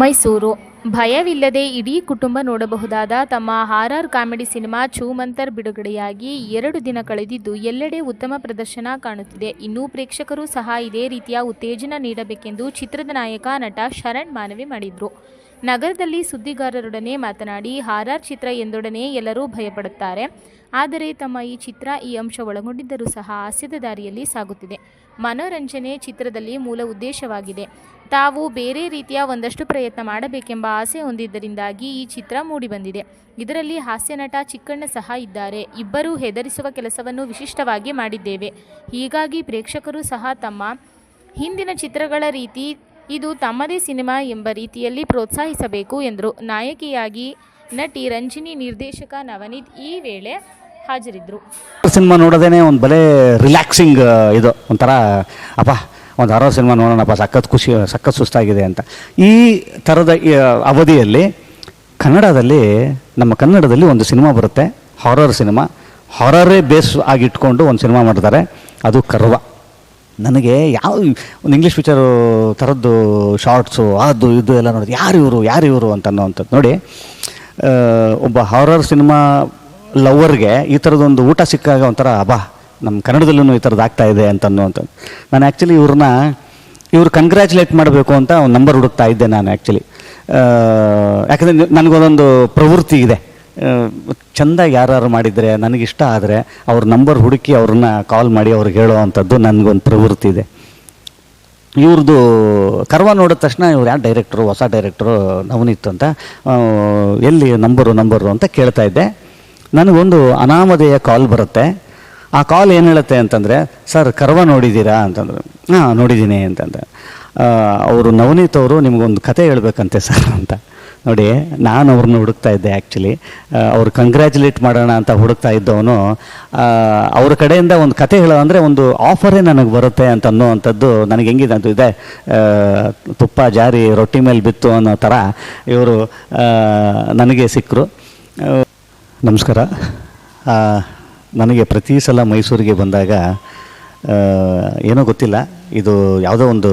ಮೈಸೂರು. ಭಯವಿಲ್ಲದೆ ಇಡೀ ಕುಟುಂಬ ನೋಡಬಹುದಾದ ತಮ್ಮ ಹಾರರ್ ಕಾಮಿಡಿ ಸಿನಿಮಾ ಛೂಮಂತರ್ ಬಿಡುಗಡೆಯಾಗಿ ಎರಡು ದಿನ ಕಳೆದಿದ್ದು ಎಲ್ಲೆಡೆ ಉತ್ತಮ ಪ್ರದರ್ಶನ ಕಾಣುತ್ತಿದೆ. ಇನ್ನು ಪ್ರೇಕ್ಷಕರು ಸಹ ಇದೇ ರೀತಿಯ ಉತ್ತೇಜನ ನೀಡಬೇಕೆಂದು ಚಿತ್ರದ ನಾಯಕ ನಟ ಶರಣ್ ಮಾನವಿ ಮಾಡಿದರು. ನಗರದಲ್ಲಿ ಸುದ್ದಿಗಾರರೊಡನೆ ಮಾತನಾಡಿ, ಹಾರಾರ್ ಚಿತ್ರ ಎಂದೊಡನೆ ಎಲ್ಲರೂ ಭಯಪಡುತ್ತಾರೆ. ಆದರೆ ತಮ್ಮ ಈ ಚಿತ್ರ ಈ ಅಂಶ ಒಳಗೊಂಡಿದ್ದರೂ ಸಹ ಹಾಸ್ಯದ ದಾರಿಯಲ್ಲಿ ಸಾಗುತ್ತಿದೆ. ಮನೋರಂಜನೆ ಚಿತ್ರದಲ್ಲಿ ಮೂಲ ಉದ್ದೇಶವಾಗಿದೆ. ತಾವು ಬೇರೆ ರೀತಿಯ ಒಂದಷ್ಟು ಪ್ರಯತ್ನ ಮಾಡಬೇಕೆಂಬ ಆಸೆ ಹೊಂದಿದ್ದರಿಂದಾಗಿ ಈ ಚಿತ್ರ ಮೂಡಿಬಂದಿದೆ. ಇದರಲ್ಲಿ ಹಾಸ್ಯ ನಟ ಚಿಕ್ಕಣ್ಣ ಸಹ ಇದ್ದಾರೆ. ಇಬ್ಬರೂ ಹೆದರಿಸುವ ಕೆಲಸವನ್ನು ವಿಶಿಷ್ಟವಾಗಿ ಮಾಡಿದ್ದೇವೆ. ಹೀಗಾಗಿ ಪ್ರೇಕ್ಷಕರು ಸಹ ತಮ್ಮ ಹಿಂದಿನ ಚಿತ್ರಗಳ ರೀತಿ ಇದು ತಮ್ಮದೇ ಸಿನಿಮಾ ಎಂಬ ರೀತಿಯಲ್ಲಿ ಪ್ರೋತ್ಸಾಹಿಸಬೇಕು ಎಂದರು. ನಾಯಕಿಯಾಗಿ ನಟಿ ರಂಜಿನಿ ನಿರ್ದೇಶಕ ನವನೀತ್ ಈ ವೇಳೆ ಹಾಜರಿದ್ದರು. ಸಿನಿಮಾ ನೋಡೋದೇ ಒಂದು ಬಲೇ ರಿಲ್ಯಾಕ್ಸಿಂಗ್ ಇದು. ಒಂಥರ, ಅಪ್ಪ, ಒಂದು ಹಾರೋ ಸಿನಿಮಾ ನೋಡೋಣಪ್ಪ, ಸಖತ್ ಖುಷಿ, ಸಖತ್ ಸುಸ್ತಾಗಿದೆ ಅಂತ. ಈ ಥರದ ಅವಧಿಯಲ್ಲಿ ಕನ್ನಡದಲ್ಲಿ, ನಮ್ಮ ಕನ್ನಡದಲ್ಲಿ ಒಂದು ಸಿನಿಮಾ ಬರುತ್ತೆ. Horror cinema. ಹಾರರೇ ಬೇಸ್ ಆಗಿಟ್ಕೊಂಡು ಒಂದು ಸಿನಿಮಾ ಮಾಡ್ತಾರೆ. ಅದು ಕರ್ವ. ನನಗೆ ಯಾವ ಒಂದು ಇಂಗ್ಲೀಷ್ ಪಿಕ್ಚರು ಥರದ್ದು ಶಾರ್ಟ್ಸು ಅದು, ಇದು ಎಲ್ಲ ನೋಡೋದು ಯಾರು ಇವರು ಯಾರು ಇವರು ಅಂತ ಅನ್ನೋವಂಥದ್ದು ನೋಡಿ ಒಬ್ಬ ಹಾರರ್ ಸಿನಿಮಾ ಲವರ್ಗೆ ಈ ಥರದೊಂದು ಊಟ ಸಿಕ್ಕಾಗ ಒಂಥರ ಅಬಾ ನಮ್ಮ ಕನ್ನಡದಲ್ಲೂ ಈ ಥರದ್ದು ಆಗ್ತಾ ಇದೆ ಅಂತ ಅನ್ನೋವಂಥದ್ದು ನಾನು ಆ್ಯಕ್ಚುಲಿ ಇವ್ರನ್ನ, ಇವ್ರು ಕಂಗ್ರ್ಯಾಚುಲೇಟ್ ಮಾಡಬೇಕು ಅಂತ ಒಂದು ನಂಬರ್ ಹುಡುಕ್ತಾ ಇದ್ದೆ ನಾನು ಆ್ಯಕ್ಚುಲಿ ಯಾಕಂದರೆ ನನಗೊಂದೊಂದು ಪ್ರವೃತ್ತಿ ಇದೆ. ಚಂದ ಯಾರು ಮಾಡಿದರೆ, ನನಗಿಷ್ಟ ಆದರೆ ಅವ್ರ ನಂಬರ್ ಹುಡುಕಿ ಅವ್ರನ್ನ ಕಾಲ್ ಮಾಡಿ ಅವ್ರಿಗೆ ಹೇಳೋ ಅಂಥದ್ದು ನನಗೊಂದು ಪ್ರವೃತ್ತಿ ಇದೆ. ಇವ್ರದ್ದು ಕರ್ವ ನೋಡಿದ ತಕ್ಷಣ ಇವ್ರು ಯಾರು ಡೈರೆಕ್ಟ್ರು ಹೊಸ ಡೈರೆಕ್ಟ್ರು ನವನೀತ್ ಅಂತ ಎಲ್ಲಿ ನಂಬರು ನಂಬರು ಅಂತ ಕೇಳ್ತಾ ಇದ್ದೆ. ನನಗೊಂದು ಅನಾಮಧೇಯ ಕಾಲ್ ಬರುತ್ತೆ. ಆ ಕಾಲ್ ಏನು ಹೇಳುತ್ತೆ ಅಂತಂದರೆ, ಸರ್, ಕರ್ವ ನೋಡಿದ್ದೀರಾ ಅಂತಂದರು. ಹಾಂ ನೋಡಿದ್ದೀನಿ ಅಂತಂದ್ರೆ ಅವರು ನವನೀತ್ ಅವರು ನಿಮಗೊಂದು ಕತೆ ಹೇಳ್ಬೇಕಂತೆ, ಸರ್ ಅಂತ. ನೋಡಿ, ನಾನು ಅವ್ರನ್ನ ಹುಡುಕ್ತಾ ಇದ್ದೆ ಆ್ಯಕ್ಚುಲಿ ಅವ್ರು ಕಂಗ್ರ್ಯಾಚುಲೇಟ್ ಮಾಡೋಣ ಅಂತ ಹುಡುಕ್ತಾ ಇದ್ದವನು ಅವ್ರ ಕಡೆಯಿಂದ ಒಂದು ಕತೆ ಹೇಳೋ ಅಂದರೆ ಒಂದು ಆಫರೇ ನನಗೆ ಬರುತ್ತೆ ಅಂತ ಅನ್ನೋವಂಥದ್ದು ನನಗೆ ಹೆಂಗಿದೆ ಅಂತ ಇದೆ. ತುಪ್ಪ ಜಾರಿ, ರೊಟ್ಟಿ ಮೇಲೆ ಬಿತ್ತು ಅನ್ನೋ ಥರ ಇವರು ನನಗೆ ಸಿಕ್ಕರು. ನಮಸ್ಕಾರ. ನನಗೆ ಪ್ರತಿ ಸಲ ಮೈಸೂರಿಗೆ ಬಂದಾಗ ಏನೋ ಗೊತ್ತಿಲ್ಲ, ಇದು ಯಾವುದೋ ಒಂದು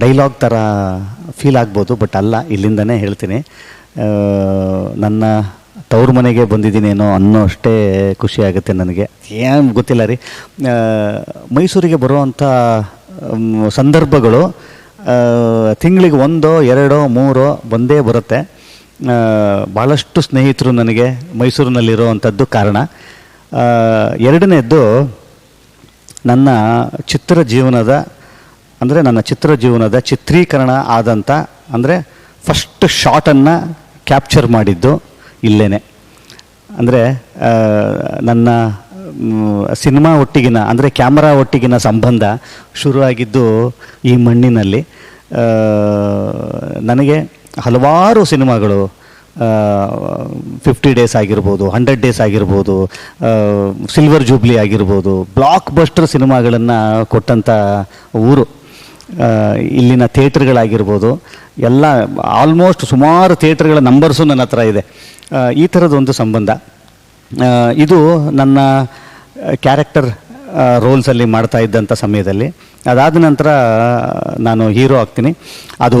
ಡೈಲಾಗ್ ಥರ ಫೀಲ್ ಆಗ್ಬೋದು ಬಟ್ ಅಲ್ಲ, ಇಲ್ಲಿಂದನೇ ಹೇಳ್ತೀನಿ. ನನ್ನ ತವ್ರ ಮನೆಗೆ ಬಂದಿದ್ದೀನೇನೋ ಅನ್ನೋ ಅಷ್ಟೇ ಖುಷಿ ಆಗುತ್ತೆ ನನಗೆ. ಏನು ಗೊತ್ತಿಲ್ಲ ರೀ. ಮೈಸೂರಿಗೆ ಬರುವಂಥ ಸಂದರ್ಭಗಳು ತಿಂಗಳಿಗೆ ಒಂದೋ, ಎರಡೋ, ಮೂರೋ ಬಂದೇ ಬರುತ್ತೆ. ಭಾಳಷ್ಟು ಸ್ನೇಹಿತರು ನನಗೆ ಮೈಸೂರಿನಲ್ಲಿರುವಂಥದ್ದು ಕಾರಣ. ಎರಡನೇದ್ದು ನನ್ನ ಚಿತ್ರ ಜೀವನದ ಅಂದರೆ ನನ್ನ ಚಿತ್ರ ಜೀವನದ ಚಿತ್ರೀಕರಣ ಆದಂಥ ಅಂದರೆ ಫಸ್ಟ್ ಶಾಟನ್ನು ಕ್ಯಾಪ್ಚರ್ ಮಾಡಿದ್ದು ಇಲ್ಲೇ ಅಂದರೆ ನನ್ನ ಸಿನಿಮಾ ಒಟ್ಟಿಗಿನ, ಅಂದರೆ ಕ್ಯಾಮರಾ ಒಟ್ಟಿಗಿನ ಸಂಬಂಧ ಶುರುವಾಗಿದ್ದು ಈ ಮಣ್ಣಿನಲ್ಲಿ. ನನಗೆ ಹಲವಾರು ಸಿನಿಮಾಗಳು ಫಿಫ್ಟಿ ಡೇಸ್ ಆಗಿರ್ಬೋದು ಹಂಡ್ರೆಡ್ ಡೇಸ್ ಆಗಿರ್ಬೋದು ಸಿಲ್ವರ್ ಜೂಬ್ಲಿ ಆಗಿರ್ಬೋದು ಬ್ಲಾಕ್ ಬಸ್ಟರ್ ಸಿನಿಮಾಗಳನ್ನು ಕೊಟ್ಟಂಥ ಊರು. ಇಲ್ಲಿನ ಥಿಯೇಟ್ರ್ಗಳಾಗಿರ್ಬೋದು ಎಲ್ಲ ಆಲ್ಮೋಸ್ಟ್ ಸುಮಾರು ಥಿಯೇಟ್ರ್ಗಳ ನಂಬರ್ಸು ನನ್ನ ಹತ್ರ ಇದೆ. ಈ ಥರದೊಂದು ಸಂಬಂಧ. ಇದು ನನ್ನ ಕ್ಯಾರೆಕ್ಟರ್ ರೋಲ್ಸಲ್ಲಿ ಮಾಡ್ತಾ ಇದ್ದಂಥ ಸಮಯದಲ್ಲಿ. ಅದಾದ ನಂತರ ನಾನು ಹೀರೋ ಆಗ್ತೀನಿ. ಅದು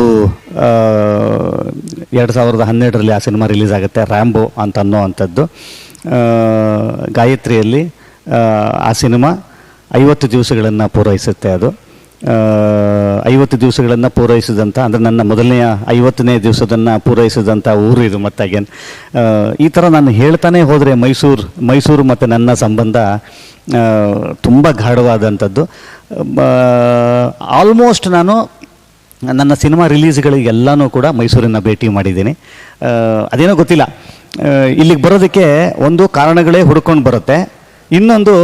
ಎರಡು ಸಾವಿರದ ಹನ್ನೆರಡರಲ್ಲಿ ಆ ಸಿನಿಮಾ ರಿಲೀಸ್ ಆಗುತ್ತೆ ರ್ಯಾಂಬೋ ಅಂತ ಅನ್ನೋ ಅಂಥದ್ದು. ಗಾಯತ್ರಿಯಲ್ಲಿ ಆ, ಸಿನಿಮಾ ಐವತ್ತು ದಿವಸಗಳನ್ನು ಪೂರೈಸುತ್ತೆ ಅದು. ಐವತ್ತು ದಿವಸಗಳನ್ನು ಪೂರೈಸಿದಂಥ ಅಂದರೆ ನನ್ನ ಮೊದಲನೆಯ ಐವತ್ತನೇ ದಿವಸದನ್ನು ಪೂರೈಸಿದಂಥ ಊರು ಇದು ಮತ್ತು ಅಗೇನ್ ಈ ಥರ ನಾನು ಹೇಳ್ತಾನೆ ಹೋದರೆ ಮೈಸೂರು ಮೈಸೂರು ಮತ್ತು ನನ್ನ ಸಂಬಂಧ ತುಂಬ ಗಾಢವಾದಂಥದ್ದು ಆಲ್ಮೋಸ್ಟ್ ನಾನು ನನ್ನ ಸಿನಿಮಾ ರಿಲೀಸ್ಗಳಿಗೆಲ್ಲನೂ ಕೂಡ ಮೈಸೂರನ್ನು ಭೇಟಿ ಮಾಡಿದ್ದೀನಿ. ಅದೇನೋ ಗೊತ್ತಿಲ್ಲ. ಇಲ್ಲಿಗೆ ಬರೋದಕ್ಕೆ ಒಂದು ಕಾರಣಗಳೇ ಹುಡ್ಕೊಂಡು ಬರುತ್ತೆ. ಇನ್ನೊಂದು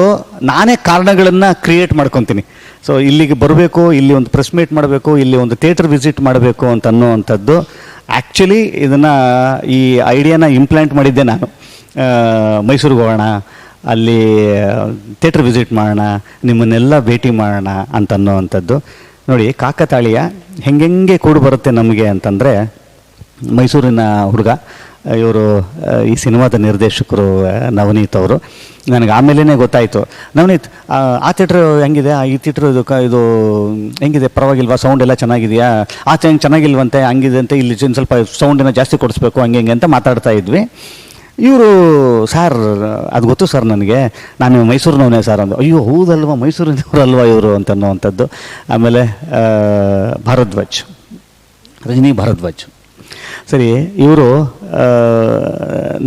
ನಾನೇ ಕಾರಣಗಳನ್ನು ಕ್ರಿಯೇಟ್ ಮಾಡ್ಕೊತೀನಿ. ಸೊ ಇಲ್ಲಿಗೆ ಬರಬೇಕು, ಇಲ್ಲಿ ಒಂದು ಪ್ರೆಸ್ ಮೀಟ್ ಮಾಡಬೇಕು, ಇಲ್ಲಿ ಒಂದು ಥಿಯೇಟರ್ ವಿಸಿಟ್ ಮಾಡಬೇಕು ಅಂತ ಅನ್ನುವಂಥದ್ದು. ಆ್ಯಕ್ಚುಲಿ ಇದನ್ನು ಈ ಐಡಿಯಾನ ಇಂಪ್ಲಾಂಟ್ ಮಾಡಿದ್ದೆ ನಾನು. ಮೈಸೂರಿಗೆ ಹೋಗೋಣ, ಅಲ್ಲಿ ಥಿಯೇಟ್ರ್ ವಿಸಿಟ್ ಮಾಡೋಣ, ನಿಮ್ಮನ್ನೆಲ್ಲ ಭೇಟಿ ಮಾಡೋಣ ಅಂತ ಅನ್ನೋವಂಥದ್ದು. ನೋಡಿ, ಕಾಕತಾಳೀಯ, ಹೆಂಗೆಂಗೆ ಕೂಡು ಬರುತ್ತೆ ನಮಗೆ ಅಂತಂದರೆ ಮೈಸೂರಿನ ಹುಡುಗ ಇವರು ಈ ಸಿನಿಮಾದ ನಿರ್ದೇಶಕರು ನವನೀತ್ ಅವರು. ನನಗೆ ಆಮೇಲೇ ಗೊತ್ತಾಯಿತು. ನವನೀತ್ ಆ, ಥಿಯೇಟ್ರ್ ಹೆಂಗಿದೆ? ಆ, ಈ ಥಿಯೇಟ್ರ್ ಇದು ಇದು ಹೆಂಗಿದೆ? ಪರವಾಗಿಲ್ವಾ? ಸೌಂಡ್ ಎಲ್ಲ ಚೆನ್ನಾಗಿದೆಯಾ? ಆಚೆ ಹೆಂಗೆ ಚೆನ್ನಾಗಿಲ್ವಂತೆ? ಹಂಗಿದೆ ಅಂತ ಇಲ್ಲಿ ಸ್ವಲ್ಪ ಸೌಂಡನ್ನು ಜಾಸ್ತಿ ಕೊಡಿಸ್ಬೇಕು ಹಂಗೆ ಹಿಂಗೆ ಅಂತ ಮಾತಾಡ್ತಾ ಇದ್ವಿ. ಇವರು ಸರ್ ಅದು ಗೊತ್ತು ಸರ್ ನನಗೆ. ನಾನು ಮೈಸೂರಿನವನೇ ಸರ್ ಅಂದು. ಅಯ್ಯೋ ಹೌದಲ್ವಾ? ಮೈಸೂರಿನವರಲ್ವಾ ಇವರು? ಅಂತ ಅನ್ನುವಂಥದ್ದು ಆಮೇಲೆ ಭಾರದ್ವಾಜ್ ರಜನಿ ಭಾರದ್ವಾಜ್ ಸರಿ, ಇವರು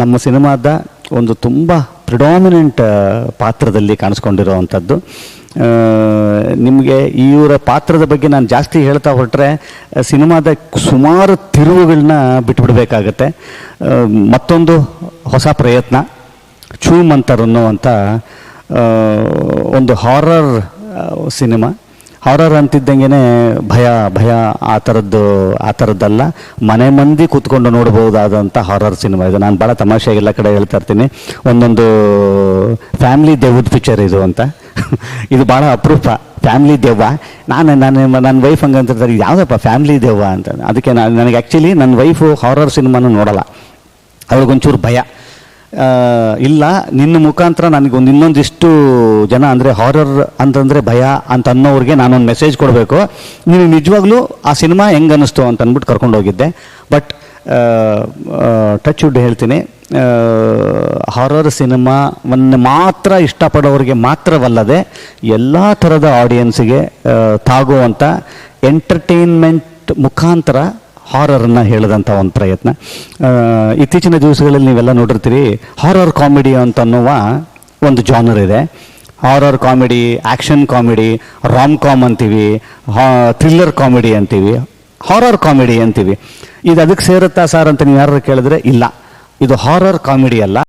ನಮ್ಮ ಸಿನಿಮಾದ ಒಂದು ತುಂಬ ಪ್ರಿಡಾಮಿನೆಂಟ್ ಪಾತ್ರದಲ್ಲಿ ಕಾಣಿಸ್ಕೊಂಡಿರುವಂಥದ್ದು. ನಿಮಗೆ ಇವರ ಪಾತ್ರದ ಬಗ್ಗೆ ನಾನು ಜಾಸ್ತಿ ಹೇಳ್ತಾ ಹೊರಟ್ರೆ, ಸಿನಿಮಾದ ಸುಮಾರು ತಿರುವುಗಳನ್ನ ಬಿಟ್ಬಿಡ್ಬೇಕಾಗತ್ತೆ. ಮತ್ತೊಂದು ಹೊಸ ಪ್ರಯತ್ನ ಚೂ ಮಂತರ್ ಒಂದು ಹಾರರ್ ಸಿನಿಮಾ. ಹಾರರ್ ಅಂತಿದ್ದಂಗೆ ಭಯ ಭಯ ಆ ಥರದ್ದು ಆ ಥರದ್ದಲ್ಲ ಮನೆ ಮಂದಿ ಕೂತ್ಕೊಂಡು ನೋಡ್ಬೋದಾದಂಥ ಹಾರರ್ ಸಿನಿಮಾ ಇದು. ನಾನು ಭಾಳ ತಮಾಷೆಯಾಗಿ ಎಲ್ಲ ಕಡೆ ಹೇಳ್ತಾ ಇರ್ತೀನಿ. ಒಂದೊಂದು ಫ್ಯಾಮಿಲಿ ದೆವ್ವದ ಪಿಕ್ಚರ್ ಇದು ಅಂತ. ಇದು ಭಾಳ ಅಪರೂಪ. ಫ್ಯಾಮ್ಲಿ ದೆವ್ವ. ನಾನು ನನ್ನ ನನ್ನ ವೈಫ್ ಹಂಗೆ ಅಂತಿರ್ತಾರೆ ಯಾವುದಪ್ಪ ಫ್ಯಾಮ್ಲಿ ದೆವ್ವ ಅಂತ. ಅದಕ್ಕೆ ನಾನು ನನಗೆ ಆ್ಯಕ್ಚುಲಿ ನನ್ನ ವೈಫು ಹಾರರ್ ಸಿನಿಮಾನು ನೋಡಲ್ಲ. ಅವ್ಳಿಗೊಂಚೂರು ಭಯ. ಇಲ್ಲ, ನಿನ್ನ ಮುಖಾಂತರ ನನಗೊಂದು ಇನ್ನೊಂದಿಷ್ಟು ಜನ ಅಂದರೆ ಹಾರರ್ ಅಂತಂದರೆ ಭಯ ಅಂತ ಅನ್ನೋರಿಗೆ ನಾನೊಂದು ಮೆಸೇಜ್ ಕೊಡಬೇಕು. ನೀವು ನಿಜವಾಗ್ಲೂ ಆ ಸಿನಿಮಾ ಹೆಂಗೆ ಅನ್ನಿಸ್ತು ಅಂತ ಅಂದ್ಬಿಟ್ಟು ಕರ್ಕೊಂಡು ಹೋಗಿದ್ದೆ. ಬಟ್ ಟಚ್ ವುಡ್ ಹೇಳ್ತೀನಿ. ಹಾರರ್ ಸಿನಿಮಾವನ್ನು ಮಾತ್ರ ಇಷ್ಟಪಡೋರಿಗೆ ಮಾತ್ರವಲ್ಲದೆ ಎಲ್ಲ ಥರದ ಆಡಿಯನ್ಸಿಗೆ ತಾಗುವಂಥ ಎಂಟರ್ಟೈನ್ಮೆಂಟ್ ಮುಖಾಂತರ ಹಾರರನ್ನು ಹೇಳಿದಂಥ ಒಂದು ಪ್ರಯತ್ನ. ಇತ್ತೀಚಿನ ದಿವಸಗಳಲ್ಲಿ ನೀವೆಲ್ಲ ನೋಡಿರ್ತೀರಿ, ಹಾರರ್ ಕಾಮಿಡಿ ಅಂತ ಅನ್ನುವ ಒಂದು ಜಾನರ್ ಇದೆ. Horror comedy action comedy rom com ಅಂತೀವಿ ಥ್ರಿಲ್ಲರ್ ಕಾಮಿಡಿ ಅಂತೀವಿ, ಹಾರರ್ ಕಾಮಿಡಿ ಅಂತೀವಿ. ಇದು ಅದಕ್ಕೆ ಸೇರುತ್ತಾ ಸರ್ ಅಂತ ನೀವು ಯಾರು ಕೇಳಿದ್ರೆ ಇಲ್ಲ. ಇದು ಹಾರರ್ ಕಾಮಿಡಿ ಅಲ್ಲ.